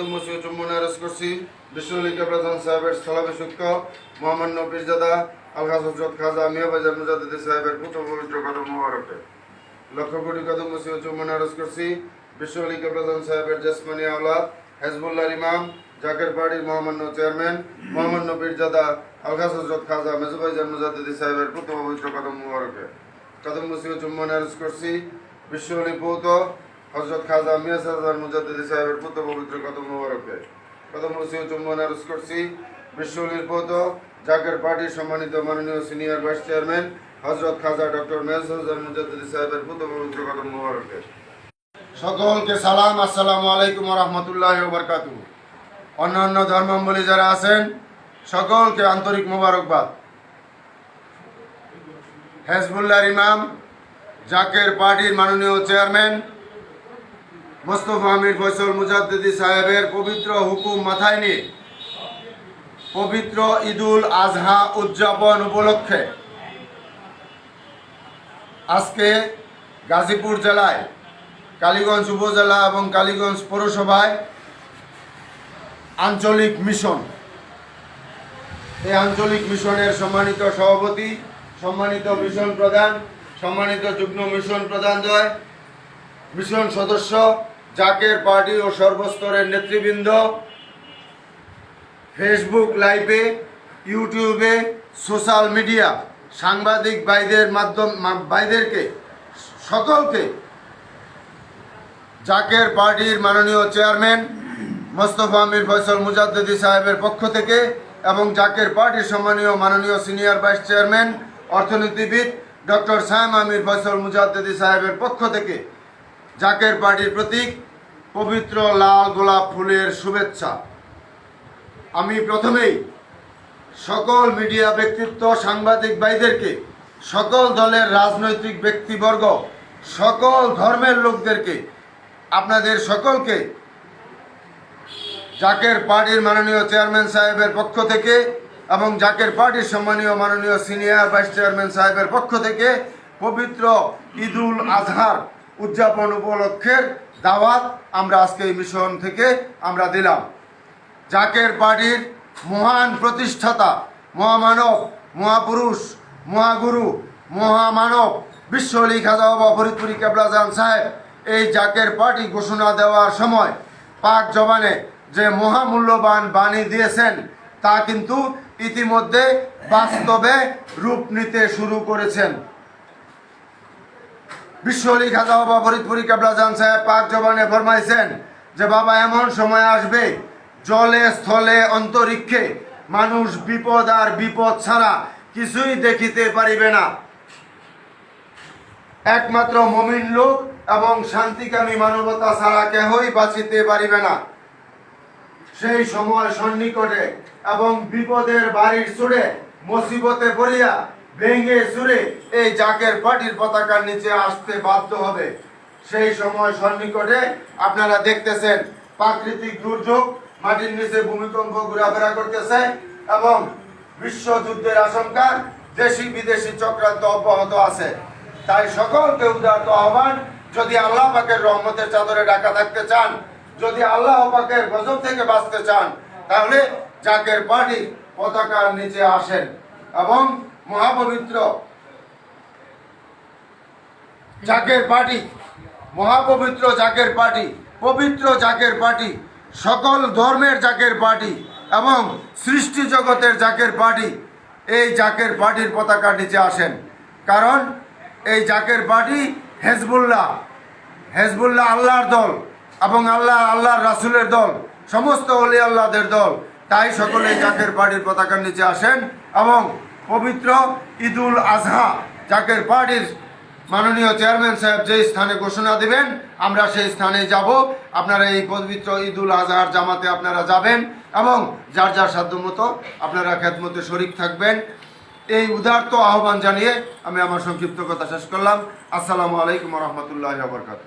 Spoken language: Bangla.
চুম্বন আরজ করছি। বিশ্বলিকা প্রধান সাহেবের স্থলাভিষিক্ত মোহাম্মদ নফিরজাদা আলহাজ হজরত খাজা মিয়া বাজার মুজাদ্দিদ সাহেবের পুত্র পবিত্র কদম মোবারকে। লক্ষ কোটি কদম মসিহ চুম্বন আরজ করছি। বিশ্বলিকা প্রধান সাহেবের জেসমানি আওলাদ হেজবুল্লাহ ইমাম, জাকের পাড়ির মোহাম্মদ চেয়ারম্যান মোহাম্মদ নফিরজাদা আলহাজ হজরত খাজা মেজুবাইজান মুজাদ্দিদ সাহেবের পুত্র পবিত্র কদম মোবারকে। কদম মসিহ চুম্বন আরজ করছি। বিশ্বলি পৌত হজরত খাজা মিয়া সাজার মুজাদ্দিদ সাহেবের পুত্র পবিত্র কদম মোবারকে। কদম রসিও চুম্বন আরজ করছি। বিশ্বলির পৌত জাকের পার্টির সম্মানিত মাননীয় সিনিয়র ভাইস চেয়ারম্যান হজরত খাজা ডক্টর মেজ হাজার মুজাদ্দিদ সাহেবের পুত্র পবিত্র কদম মোবারকে। সকলকে সালাম, আসসালামু আলাইকুম রহমতুল্লাহ বরকাতু অন্যান্য ধর্মাবলী যারা আছেন, সকলকে আন্তরিক মোবারকবাদ। হেজবুল্লাহর ইমাম, জাকের পার্টির মাননীয় চেয়ারম্যান মোস্তফা আমির ফয়সল মুজাদ্দিদি সাহেবের পবিত্র হুকুম মাথায় নিয়ে পবিত্র ঈদুল আজহা উদযাপন উপলক্ষে আজকে গাজীপুর জেলায়, কালীগঞ্জ উপজেলা এবং কালীগঞ্জ পৌরসভায় আঞ্চলিক মিশন। এই আঞ্চলিক মিশনের সম্মানিত সভাপতি, সম্মানিত মিশন প্রধান, সম্মানিত যুগ্ম মিশন প্রধান জয়, মিশন সদস্য জাকের পার্টি ও সর্বস্তরের নেতৃবৃন্দ ফেসবুক লাইভে, ইউটিউবে, সোশ্যাল মিডিয়া, সাংবাদিক ভাইদের মাধ্যম ভাইদেরকে, সকলকে জাকের পার্টির মাননীয় চেয়ারম্যান মোস্তফা আমির ফয়সল মুজাদ্দিদি সাহেবের পক্ষ থেকে এবং জাকের পার্টির সম্মানীয় মাননীয় সিনিয়র ভাইস চেয়ারম্যান, অর্থনীতিবিদ ডক্টর সায়েম আমির ফয়সল মুজাদ্দিদি সাহেবের পক্ষ থেকে জাকের পার্টির প্রতীক পবিত্র লাল গোলাপ ফুলের শুভেচ্ছা। আমি প্রথমেই সকল মিডিয়া ব্যক্তিত্ব, সাংবাদিক ভাইদেরকে, সকল দলের রাজনৈতিক ব্যক্তিবর্গ, সকল ধর্মের লোকদেরকে, আপনাদের সকলকে জাকের পার্টির মাননীয় চেয়ারম্যান সাহেবের পক্ষ থেকে এবং জাকের পার্টির সম্মানীয় মাননীয় সিনিয়র ভাইস চেয়ারম্যান সাহেবের পক্ষ থেকে পবিত্র ঈদুল আজহার উদযাপন উপলক্ষের দাওয়াত আমরা আজকে এই মিশন থেকে আমরা দিলাম। জাকের পার্টির মহান প্রতিষ্ঠাতা, মহামানব, মহাপুরুষ, মহাগুরু, মহামানব বিশ্বলি খাজা বাবা ফরিদপুরি কেবলাজান সাহেব এই জাকের পার্টি ঘোষণা দেওয়ার সময় পাক জবানে যে মহামূল্যবান বাণী দিয়েছেন, তা কিন্তু ইতিমধ্যে বাস্তবে রূপ নিতে শুরু করেছেন। বিশ্বলি খাজা বাবা ফরিদপুরি কেবলাজান সাহেব পাক জবানে ফরমাইছেন যে বাবা, এমন সময় আসবে জলে, স্থলে, অন্তরিক্ষে মানুষ বিপদ আর বিপদ ছাড়া কিছুই দেখিতে পারিবে না। একমাত্র মমিন লোক এবং শান্তিকামী মানবতা ছাড়া কেহই বাঁচিতে পারিবে না। সেই সময় সন্নিকটে এবং বিপদের বাড়ির চুড়ে মুসিবতে পড়িয়া ভেঙে চুরে এই জাকের পার্টির পতাকার নিচে আসতে বাধ্য হবে। সেই সময় সন্নিকটে আপনারা দেখতেছেন প্রাকৃতিক দুর্যোগ মাটির নিচে ভূমিকম্প ঘোরাফেরা করতেছে এবং বিশ্বযুদ্ধের আশঙ্কা দেশি বিদেশি চক্রান্ত অব্যাহত আছে। তাই সকলকে উদারত আহ্বান, যদি আল্লাহ পাকের রহমতের চাদরে ঢাকা থাকতে চান, যদি আল্লাহ পাকের গজব থেকে বাঁচতে চান, তাহলে জাকের পার্টি পতাকার নিচে আসেন এবং মহাপবিত্র। জাকের পার্টি, মহাপবিত্র জাকের পার্টি, পবিত্র জাকের পার্টি, সকল ধর্মের জাকের পার্টি এবং সৃষ্টি জগতের জাকের পার্টি এই জাকের পার্টির পতাকার নিচে আসেন। কারণ এই জাকের পার্টি হেজবুল্লাহ হেজবুল্লাহ আল্লাহর দল এবং আল্লাহ, আল্লাহর রাসুলের দল, সমস্ত অলি আল্লাহদের দল। তাই সকলে জাকের পার্টির পতাকার নিচে আসেন এবং পবিত্র ঈদুল আজহা, জাকের পার্টির মাননীয় চেয়ারম্যান সাহেব যে স্থানে ঘোষণা দিবেন, আমরা সেই স্থানে যাব। আপনারা এই পবিত্র ঈদুল আজহার জামাতে আপনারা যাবেন এবং যার যার সাধ্য মতো আপনারা খেদমতে শরিক থাকবেন। এই উদার্ত আহ্বান জানিয়ে আমি আমার সংক্ষিপ্ত কথা শেষ করলাম। আসসালামু আলাইকুম রহমতুল্লাহ বরকাত